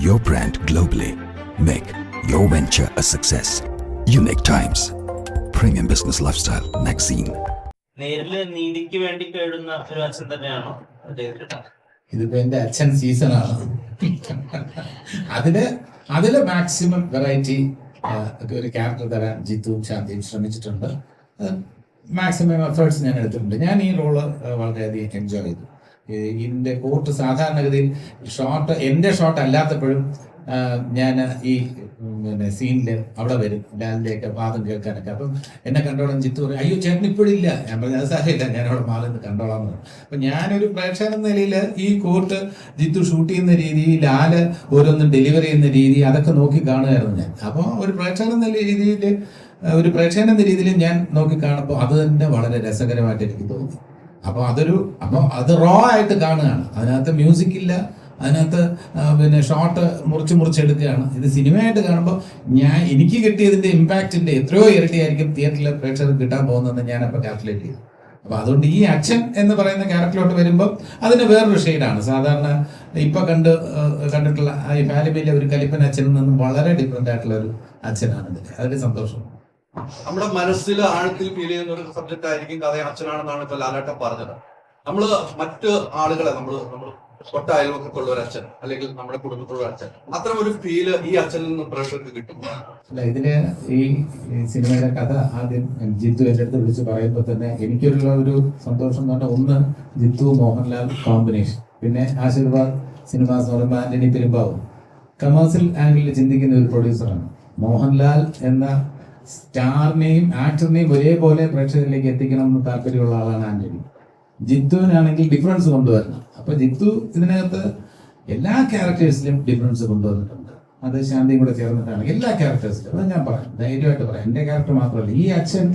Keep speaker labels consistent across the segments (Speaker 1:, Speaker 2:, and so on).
Speaker 1: your brand globally. Make your venture a success. Unique Times, Premium Business Lifestyle Magazine.
Speaker 2: നേരിൽ നീതിക്ക് വേണ്ടി കേടുന്ന ഒരു അച്ഛൻ തന്നെയാണോ
Speaker 3: ഇതിപ്പോ എന്റെ അച്ഛൻ സീസണാണ് അതിൽ അതിൽ മാക്സിമം വെറൈറ്റി ഒരു ക്യാരക്ടർ തരാൻ ജിത്തുവും ശാന്തിയും ശ്രമിച്ചിട്ടുണ്ട് മാക്സിമം എഫേർട്സ് ഞാൻ എടുത്തിട്ടുണ്ട് ഞാൻ ഈ റോൾ വളരെയധികം എൻജോയ് ചെയ്തു ഈ- കോട്ട് സാധാരണഗതിയിൽ ഷോർട്ട് എന്റെ ഷോട്ട് അല്ലാത്തപ്പോഴും ഞാൻ ഈ പിന്നെ സീനിൽ അവിടെ വരും. ഡാലിലേക്ക് വാദം കേൾക്കാനൊക്കെ. അപ്പം എന്നെ കണ്ടോളം ചിത്തു പറയും അയ്യോ ചേട്ടൻ ഇപ്പോഴില്ല ഞാൻ പറഞ്ഞു അത് ഞാൻ അവിടെ മാറി നിന്ന് കണ്ടോളാം എന്ന് അപ്പൊ ഞാനൊരു പ്രേക്ഷകൻ നിലയിൽ ഈ കോർട്ട് ജിത്തു ഷൂട്ട് ചെയ്യുന്ന രീതി ലാൽ ഓരോന്നും ഡെലിവറി ചെയ്യുന്ന രീതി അതൊക്കെ നോക്കി കാണുമായിരുന്നു ഞാൻ. അപ്പോൾ ഒരു പ്രേക്ഷകൻ എന്ന രീതിയിൽ ഒരു പ്രേക്ഷകൻ എന്ന രീതിയിൽ ഞാൻ നോക്കി കാണുമ്പോൾ അത് തന്നെ വളരെ രസകരമായിട്ട് എനിക്ക് തോന്നി. അപ്പോൾ അതൊരു അപ്പം അത് റോ ആയിട്ട് കാണുകയാണ്. അതിനകത്ത് മ്യൂസിക് ഇല്ല. അതിനകത്ത് പിന്നെ ഷോർട്ട് മുറിച്ച് മുറിച്ചെടുക്കുകയാണ് ഇത് സിനിമയായിട്ട് കാണുമ്പോൾ ഞാൻ എനിക്ക് കിട്ടിയതിന്റെ ഇമ്പാക്റ്റിന്റെ എത്രയോ ഇരട്ടിയായിരിക്കും തിയേറ്ററിലെ പ്രേക്ഷകർ കിട്ടാൻ പോകുന്നതെന്ന് ഞാനപ്പോൾ കാൽക്കുലേറ്റ് ചെയ്തു. അപ്പൊ അതുകൊണ്ട് ഈ അച്ഛൻ എന്ന് പറയുന്ന ക്യാരക്ടറിലോട്ട് വരുമ്പോൾ അതിന് വേറൊരു ഷെയ്ഡാണ് സാധാരണ ഇപ്പൊ കണ്ട് കണ്ടിട്ടുള്ള ഈ ഫാലിമിയിലെ ഒരു കലിപ്പൻ അച്ഛനിൽ നിന്നും വളരെ ഡിഫറെന്റ് ആയിട്ടുള്ള ഒരു അച്ഛനാണ് ഇതിന് അതൊരു സന്തോഷം.
Speaker 4: നമ്മുടെ മനസ്സിൽ ആഴത്തിൽ ഫീൽ ചെയ്യുന്ന ഒരു സബ്ജക്റ്റ് ആയിരിക്കും കഥ അച്ഛനാണെന്നാണ് ഇപ്പൊ ലാലേട്ടൻ പറഞ്ഞത്. നമ്മൾ മറ്റ് ആളുകളെ നമ്മൾ നമ്മൾ തൊട്ട അയൽവക്കത്തുള്ള ഒരു അച്ഛൻ അല്ലെങ്കിൽ നമ്മുടെ കുടുംബത്തിലുള്ള അച്ഛൻ അത്തരം ഒരു ഫീൽ ഈ അച്ഛനിൽ നിന്ന് പ്രേക്ഷകർക്ക് കിട്ടും.
Speaker 3: അല്ല ഇതിന് ഈ സിനിമയുടെ കഥ ആദ്യം ജിത്തു എന്റെ അടുത്ത് വിളിച്ച് പറയുമ്പോൾ തന്നെ എനിക്കുള്ള ഒരു സന്തോഷം എന്ന് പറഞ്ഞാൽ ഒന്ന് ജിത്തു മോഹൻലാൽ കോമ്പിനേഷൻ പിന്നെ ആശീർവാദ് സിനിമ എന്ന് ആന്റണി പെരുമ്പാവും കമേഴ്സ്യൽ ആംഗിളിൽ ചിന്തിക്കുന്ന ഒരു പ്രൊഡ്യൂസറാണ് മോഹൻലാൽ എന്ന സ്റ്റാറിനെയും ആക്ടറിനെയും ഒരേപോലെ പ്രേക്ഷകരിലേക്ക് എത്തിക്കണം എന്ന് താല്പര്യമുള്ള ആളാണ് ആന്റണി. ജിത്തുവിനാണെങ്കിൽ ഡിഫറൻസ് കൊണ്ടുവരണം. അപ്പൊ ജിത്തു ഇതിനകത്ത് എല്ലാ ക്യാരക്ടേഴ്സിലും ഡിഫറൻസ് കൊണ്ടുവന്നിട്ടുണ്ട്. അത് ശാന്തിയും കൂടെ ചേർന്നിട്ടാണ് എല്ലാ ക്യാരക്ടേഴ്സിലും അത് ഞാൻ പറയാം. ധൈര്യമായിട്ട് പറയാം. എന്റെ ക്യാരക്ടർ മാത്രമല്ല ഈ അച്ഛൻ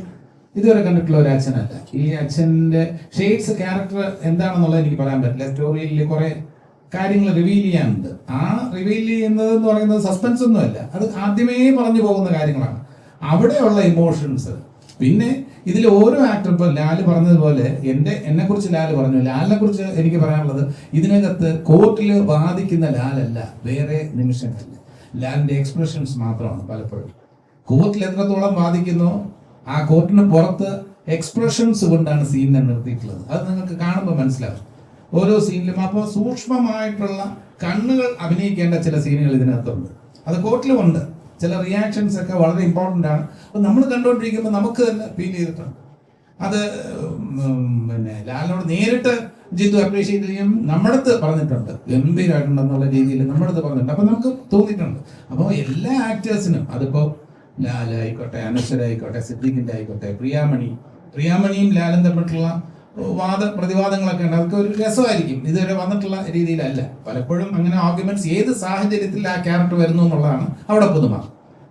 Speaker 3: ഇതുവരെ കണ്ടിട്ടുള്ള ഒരു അച്ഛനല്ല. ഈ അച്ഛന്റെ ഷെയ്ഡ്സ് ക്യാരക്ടർ എന്താണെന്നുള്ളത് എനിക്ക് പറയാൻ പറ്റില്ല. സ്റ്റോറിയിൽ കുറെ കാര്യങ്ങൾ റിവീൽ ചെയ്യാനുണ്ട്. ആ റിവീൽ ചെയ്യുന്നത് എന്ന് പറയുന്നത് സസ്പെൻസ് ഒന്നുമല്ല. അത് ആദ്യമേ പറഞ്ഞു പോകുന്ന കാര്യങ്ങളാണ്. അവിടെയുള്ള ഇമോഷൻസ് പിന്നെ ഇതിൽ ഓരോ ആക്ടർ ഇപ്പോൾ ലാൽ പറഞ്ഞതുപോലെ എന്റെ എന്നെ കുറിച്ച് ലാൽ പറഞ്ഞു. ലാലിനെ കുറിച്ച് എനിക്ക് പറയാനുള്ളത് ഇതിനകത്ത് കോർട്ടിൽ വാദിക്കുന്ന ലാലല്ല വേറെ നിമിഷങ്ങളിൽ. ലാലിന്റെ എക്സ്പ്രഷൻസ് മാത്രമാണ് പലപ്പോഴും. കോർട്ടിൽ എത്രത്തോളം വാദിക്കുന്നോ ആ കോർട്ടിന് പുറത്ത് എക്സ്പ്രഷൻസ് കൊണ്ടാണ് സീനിനെ നിർത്തിയിട്ടുള്ളത്. അത് നിങ്ങൾക്ക് കാണുമ്പോൾ മനസ്സിലാവും. ഓരോ സീനിലും അപ്പോൾ സൂക്ഷ്മമായിട്ടുള്ള കണ്ണുകൾ അഭിനയിക്കേണ്ട ചില സീനുകൾ ഇതിനകത്തുണ്ട്. അത് കോർട്ടിലും ഉണ്ട്. ചില റിയാക്ഷൻസ് ഒക്കെ വളരെ ഇമ്പോർട്ടന്റ് ആണ്. അപ്പം നമ്മൾ കണ്ടുകൊണ്ടിരിക്കുമ്പോൾ നമുക്ക് തന്നെ ഫീൽ ചെയ്തിട്ടുണ്ട്. അത് പിന്നെ ലാലിനോട് നേരിട്ട് ജിത്തു അപ്രീഷിയേറ്റ് ചെയ്യും നമ്മളടുത്ത് പറഞ്ഞിട്ടുണ്ട്. ഗംഭീരമായിട്ടുണ്ടെന്നുള്ള രീതിയിൽ നമ്മളടുത്ത് പറഞ്ഞിട്ടുണ്ട്. അപ്പം നമുക്ക് തോന്നിയിട്ടുണ്ട്. അപ്പോൾ എല്ലാ ആക്ടേഴ്സിനും അതിപ്പോൾ ലാലായിക്കോട്ടെ അനശ്വരായിക്കോട്ടെ സിദ്ദീഖിന്റെ ആയിക്കോട്ടെ പ്രിയാമണി പ്രിയാമണിയും ലാലും തമ്മിലുള്ള വാദ പ്രതിവാദങ്ങളൊക്കെ ഉണ്ട്. അതൊക്കെ ഒരു രസമായിരിക്കും. ഇതുവരെ വന്നിട്ടുള്ള രീതിയിലല്ല. പലപ്പോഴും അങ്ങനെ ആർഗ്യുമെന്റ്സ് ഏത് സാഹചര്യത്തിൽ ആ ക്യാരക്ടർ വരുന്നു എന്നുള്ളതാണ് അവിടെ പുതുമ.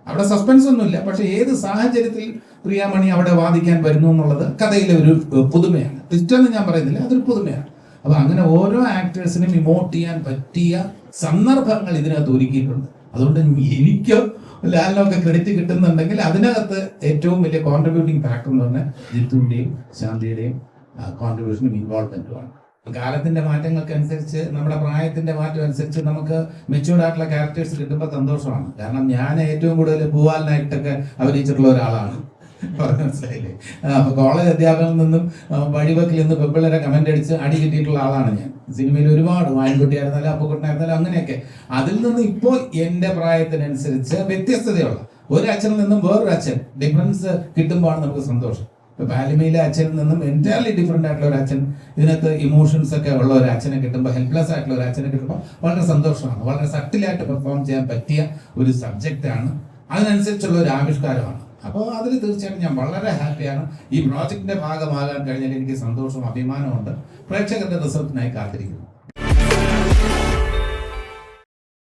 Speaker 3: അവിടെ സസ്പെൻസ് ഒന്നുമില്ല. പക്ഷെ ഏത് സാഹചര്യത്തിൽ പ്രിയാമണി അവിടെ വാദിക്കാൻ വരുന്നു എന്നുള്ളത് കഥയിലെ ഒരു പുതുമയാണ്. ട്വിസ്റ്റ് എന്ന് ഞാൻ പറയുന്നില്ല. അതൊരു പുതുമയാണ്. അപ്പൊ അങ്ങനെ ഓരോ ആക്ടേഴ്സിനും ഇമോട്ട് ചെയ്യാൻ പറ്റിയ സന്ദർഭങ്ങൾ ഇതിനകത്ത് ഒരുക്കിയിട്ടുണ്ട്. അതുകൊണ്ട് എനിക്ക് ലാലിനൊക്കെ ക്രെഡിറ്റ് കിട്ടുന്നുണ്ടെങ്കിൽ അതിനകത്ത് ഏറ്റവും വലിയ കോൺട്രിബ്യൂട്ടിംഗ് ഫാക്ടർ എന്ന് പറഞ്ഞാൽ ജിത്തുവിന്റെയും ശാന്തിയുടെയും കോൺട്രിബ്യൂഷനും ഇൻവോൾവ്മെന്റുമാണ് കാലത്തിന്റെ മാറ്റങ്ങൾക്കനുസരിച്ച് നമ്മുടെ പ്രായത്തിന്റെ മാറ്റം അനുസരിച്ച് നമുക്ക് മെച്ചൂർഡ് ആയിട്ടുള്ള ക്യാരക്ടേഴ്സ് കിട്ടുമ്പോൾ സന്തോഷമാണ്. കാരണം ഞാൻ ഏറ്റവും കൂടുതൽ പൂവാലിനായിട്ടൊക്കെ അഭിനയിച്ചിട്ടുള്ള ഒരാളാണ്. അപ്പൊ കോളേജ് അധ്യാപകനിൽ നിന്നും വഴിവക്കിൽ നിന്ന് പെമ്പിള്ളേരെ കമന്റ് അടിച്ച് അടി കിട്ടിയിട്ടുള്ള ആളാണ് ഞാൻ. സിനിമയിൽ ഒരുപാട് വായൻകുട്ടിയായിരുന്നാലും അപ്പുക്കുട്ടനായിരുന്നാലും അങ്ങനെയൊക്കെ. അതിൽ നിന്ന് ഇപ്പോൾ എന്റെ പ്രായത്തിനനുസരിച്ച് വ്യത്യസ്തതയുള്ള ഒരു അച്ഛനിൽ നിന്നും വേറൊരു അച്ഛൻ ഡിഫറൻസ് കിട്ടുമ്പോഴാണ് നമുക്ക് സന്തോഷം. പാലിമയിലെ അച്ഛനിൽ നിന്നും എന്റയർലി ഡിഫറെന്റ് ആയിട്ടുള്ള ഒരു അച്ഛൻ ഇതിനകത്ത് ഇമോഷൻസ് ഒക്കെ ഉള്ള ഒരു അച്ഛനെ കിട്ടുമ്പോൾ ഹെൽപ്ലെസ് ആയിട്ടുള്ള ഒരു അച്ഛനെ കിട്ടുമ്പോൾ വളരെ സന്തോഷമാണ്. വളരെ സട്ടിലായിട്ട് പെർഫോം ചെയ്യാൻ പറ്റിയ ഒരു സബ്ജക്റ്റ് ആണ്. അതിനനുസരിച്ചുള്ള ഒരു ആവിഷ്കാരമാണ്. അപ്പോൾ അതിൽ തീർച്ചയായിട്ടും ഞാൻ വളരെ ഹാപ്പിയാണ് ഈ പ്രോജക്റ്റിന്റെ ഭാഗമാകാൻ കഴിഞ്ഞാൽ എനിക്ക് സന്തോഷവും അഭിമാനമുണ്ട് പ്രേക്ഷകരുടെ റിസൾട്ടിനായി കാത്തിരിക്കുന്നു.